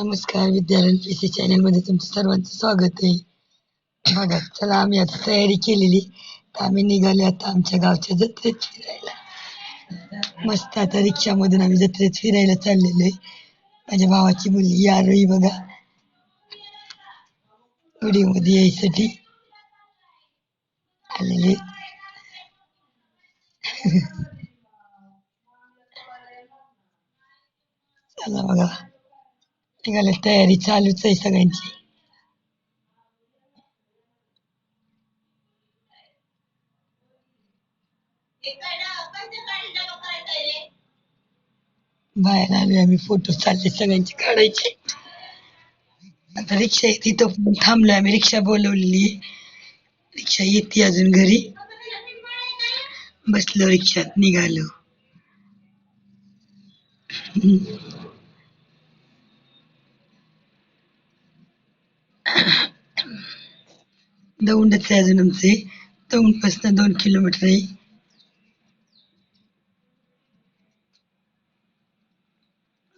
नमस्कार विद्यालय P C चॅनलमध्ये तुमचं सर्वांचं स्वागत आहे. बघा चला आम्ही आता तयारी केलेली. तर आम्ही निघाले आता आमच्या गावच्या जत्रेत फिरायला. मस्त आता रिक्षामधून आम्ही जत्रेत फिरायला चाललेलो आहे. माझ्या भावाची मुलगी आरोही बघा. व्हिडिओमध्ये यायसाठी आलेली चला बघा. निघाले तयारी चालूच आहे सगळ्यांची बाहेर आलोय आम्ही फोटो चालले सगळ्यांचे काढायचे आता रिक्षा येते तो थांबलोय आम्ही रिक्षा बोलवलेली रिक्षा येते अजून घरी बसलो रिक्षात निघालो दौंडच आहे अजून आमचे. दौंड पासन दोन किलोमीटर आहे.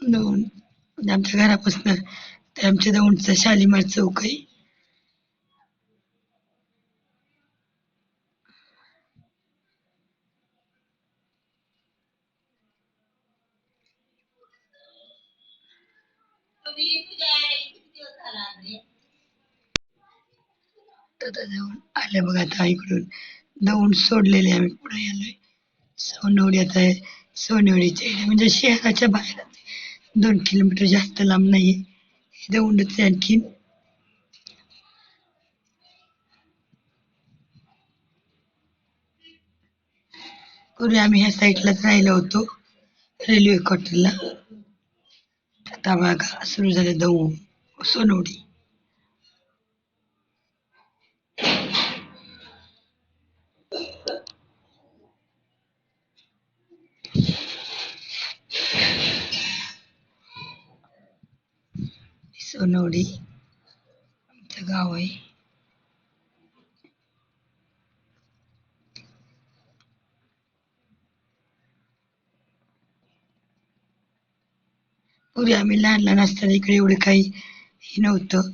दौंड म्हणजे आमच्या घरापासून. ते आमच्या दौंडचा शालिमार चौक आहे. आता जाऊन आले बघा आता इकडून दौंड सोडलेले आम्ही पुढे आलोय सोनवडी आता आहे. सोनवडीच्या म्हणजे शहराच्या बाहेर दोन किलोमीटर जास्त लांब नाहीये. हे दौंडच आणखीन. पूर्वी आम्ही ह्या साईडलाच राहिलो होतो. रेल्वे क्वार्टरला. आता बघा सुरू झाले दौंड सोनवडी. सोनवडी आमचं गाव आहे. पूर्वी आम्ही लहान लहान असताना इकडे एवढं काही हे नव्हतं.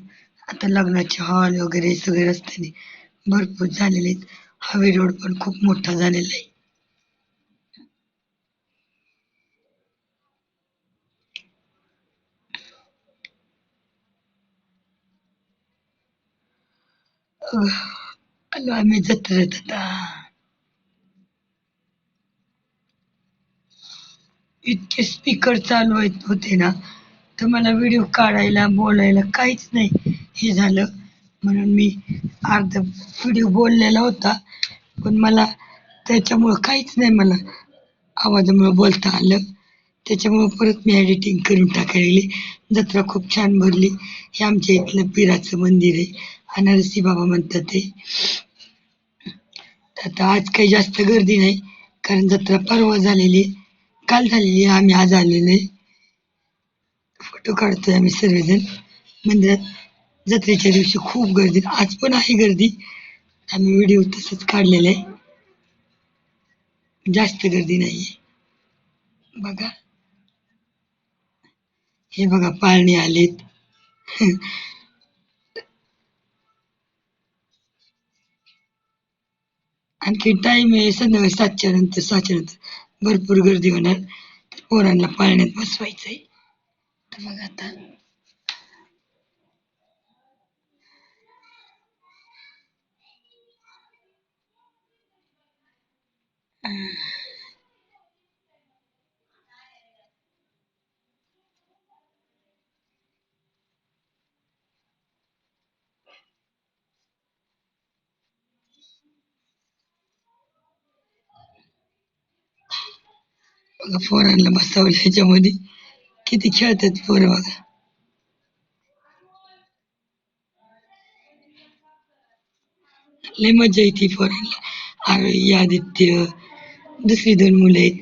आता लग्नाचे हॉल वगैरे सगळे रस्त्याने भरपूर झालेले आहेत. हवे रोड पण खूप मोठा झालेला आहे. Ano आलो आम्ही जत्रेत इतके स्पीकर चालू आहेत होते ना तर मला व्हिडिओ काढायला बोलायला काहीच नाही हे झालं म्हणून मी अर्धा व्हिडिओ बोललेला होता पण मला त्याच्यामुळं काहीच नाही मला आवाजामुळं बोलता आलं त्याच्यामुळं परत मी एडिटिंग करून टाकायली. जत्रा खूप छान भरली. हे आमच्या इथलं पिराचं मंदिर आहे. अनारसी बाबा म्हणतात ते. आता आज काही जास्त गर्दी नाही कारण जत्रा परवा झालेली आहे. काल झालेली आहे, आम्ही आज आलेलो आहे. फोटो काढतोय आम्ही सर्वजण. मंदिरात जत्रेच्या दिवशी खूप गर्दी. आज पण आहे गर्दी. आम्ही व्हिडिओ तसंच काढलेला आहे. जास्त गर्दी नाहीये. बघा. हे बघा पाळणे आलेत. आणखी टाइम आहे संध्याकाळी सातच्या नंतर सातच्या नंतर. भरपूर गर्दी होणार. तर पोरांना पाळण्यात बसवायचंय. तर मग आता. बघा पोरांना बसवलं ह्याच्यामध्ये. किती खेळतात पोरं बघा. लय मजा येते पोरांना. आरोही आदित्य दुसरी दोन मुलं आहेत.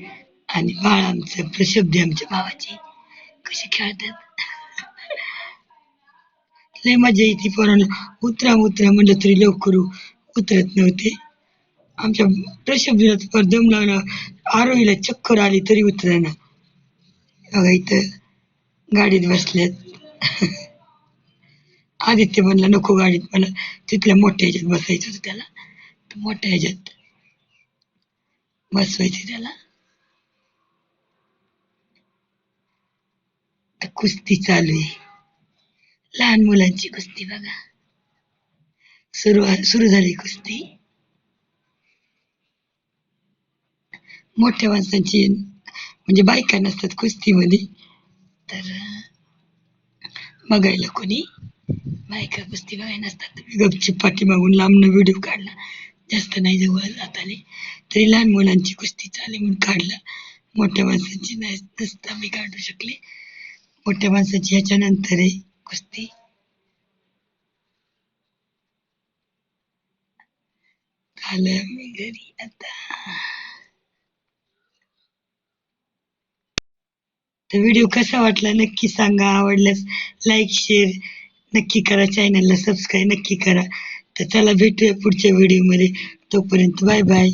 आणि बाळ आमचं प्रशब्द आमच्या भावाची. कशी खेळतात. लय मजा येते पोरांना. उतरा उतरा म्हणलं तरी लवकर उतरत नव्हते. आमच्या प्रशब्दीला तर दम लागला आरोहीला चक्कर आली तरी उतरेना. बघा इथं गाडीत बसल्यात आदित्य म्हणला नको गाडीत मला तिथल्या मोठ्या ह्याच्यात बसायचं होतं त्याला. मोठ्या ह्याच्यात बसवायचे त्याला. कुस्ती चालू आहे. लहान मुलांची कुस्ती बघा. सुरू सुरू झाली कुस्ती. मोठ्या माणसांची म्हणजे बायका नसतात कुस्तीमध्ये. तर बघायला कोणी बायका कुस्ती बघाय नसतात. मी पाठी मागून लांबनं व्हिडिओ काढला. जास्त नाही जवळ जात आले. तरी लहान मुलांची कुस्ती चालली म्हणून काढला. मोठ्या माणसांची नाही नसता मी काढू शकले. मोठ्या माणसाची ह्याच्यानंतर आहे कुस्ती. आलं मी घरी आता. तर व्हिडिओ कसा वाटला? नक्की सांगा. आवडल्यास लाईक शेअर नक्की करा. चॅनलला सबस्क्राईब नक्की करा. तर चला भेटूया पुढच्या व्हिडिओमध्ये तोपर्यंत बाय बाय